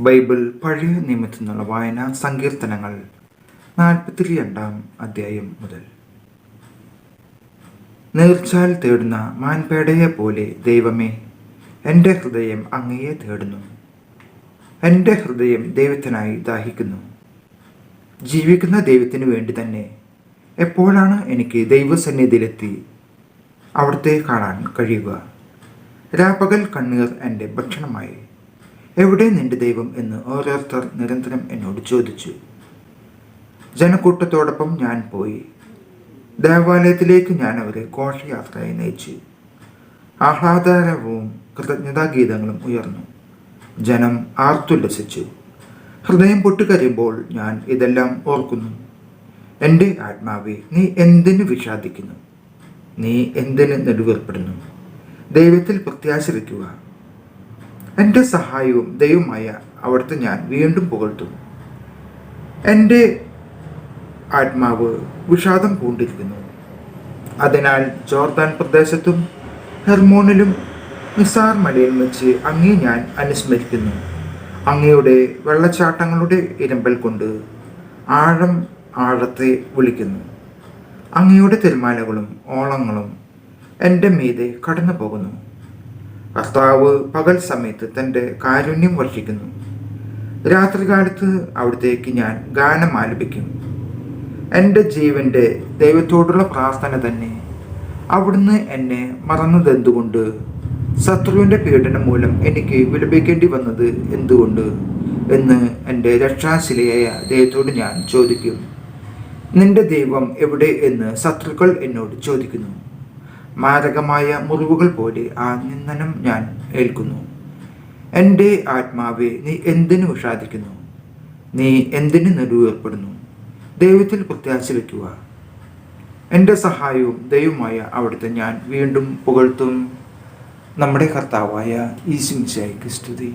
Bible പഴയ നിയമത്തിൽ നിന്നുള്ള വായന സങ്കീർത്തനങ്ങൾ. നാൽപ്പത്തി രണ്ടാം അധ്യായം മുതൽ. നേർച്ചാൽ തേടുന്ന മാൻപേടയെ പോലെ ദൈവമേ എന്റെ ഹൃദയം അങ്ങയെ തേടുന്നു. എന്റെ ഹൃദയം ദൈവത്തിനായി ദാഹിക്കുന്നു. ജീവിക്കുന്ന ദൈവത്തിന് വേണ്ടി തന്നെ എപ്പോഴാണ് എനിക്ക് ദൈവസന്നിധിയിലെത്തി? അവിടുത്തെ കാണാൻ കഴിയുക. രാപ്പകൽ കണ്ണീർ എന്റെ ഭക്ഷണമായി. എവിടെ നിന്റെ ദൈവം? എന്ന് ഓരോരുത്തർ നിരന്തരം എന്നോട് ചോദിച്ചു. ജനക്കൂട്ടത്തോടൊപ്പം ഞാൻ പോയി. ദേവാലയത്തിലേക്ക് ഞാൻ അവരെ ഘോഷയാത്രയായി നയിച്ചു. ആഹ്ലാദകരവും കൃതജ്ഞതാഗീതങ്ങളും ഉയർന്നു. ജനം ആർത്തുല്ലസിച്ചു. ഹൃദയം പൊട്ടിക്കരയുമ്പോൾ ഞാൻ ഇതെല്ലാം ഓർക്കുന്നു. എന്റെ ആത്മാവെ നീ എന്തിനു വിഷാദിക്കുന്നു? നീ എന്തിന് നെടുവേർപ്പെടുന്നു? ദൈവത്തിൽ പ്രത്യാശ വയ്ക്കുക എന്റെ സഹായവും ദൈവമായ അവിടുത്തെ ഞാൻ വീണ്ടും പുകഴ്ത്തും. എന്റെ ആത്മാവ് വിഷാദം പൂണ്ടിരിക്കുന്നു. അതിനാൽ ജോർദാൻ പ്രദേശത്തും ഹെർമോണിലും നിസാർ മലയിൽ വെച്ച് അങ്ങേ ഞാൻ അനുസ്മരിക്കുന്നു. അങ്ങയുടെ വെള്ളച്ചാട്ടങ്ങളുടെ ഇരമ്പൽ കൊണ്ട് ആഴം ആഴത്തെ വിളിക്കുന്നു. അങ്ങയുടെ തിരുമാലകളും ഓളങ്ങളും എന്റെ മീതെ കടന്നു പോകുന്നു കർത്താവ് പകൽ സമയത്ത് തന്റെ കാരുണ്യം വർഷിക്കുന്നു. രാത്രികാലത്ത് അവിടത്തേക്ക് ഞാൻ ഗാനം ആലപിക്കും. എന്റെ ജീവന്റെ ദൈവത്തോടുള്ള പ്രാർത്ഥന തന്നെ അവിടുന്ന് എന്നെ മറന്നതെന്തുകൊണ്ട് ശത്രുവിന്റെ പീഡനം മൂലം എനിക്ക് വിലപിക്കേണ്ടി വന്നത് എന്തുകൊണ്ട്? എന്ന് എന്റെ രക്ഷാശിലയായ ദൈവത്തോട് ഞാൻ ചോദിക്കും. നിന്റെ ദൈവം എവിടെ എന്ന് ശത്രുക്കൾ എന്നോട് ചോദിക്കുന്നു. മാരകമായ മുറിവുകൾ പോലെ ആ നിന്ദനം ഞാൻ ഏൽക്കുന്നു. എന്റെ ആത്മാവെ നീ എന്തിനു വിഷാദിക്കുന്നു? നീ എന്തിനു നെടുവേർപ്പെടുന്നു ദൈവത്തിൽ പ്രത്യാശ വയ്ക്കുക. എന്റെ സഹായവും ദൈവമായ അവിടുത്തെ ഞാൻ വീണ്ടും പുകഴ്ത്തും. നമ്മുടെ കർത്താവായ ഈശുമിശായിക്ക് സ്തുതി.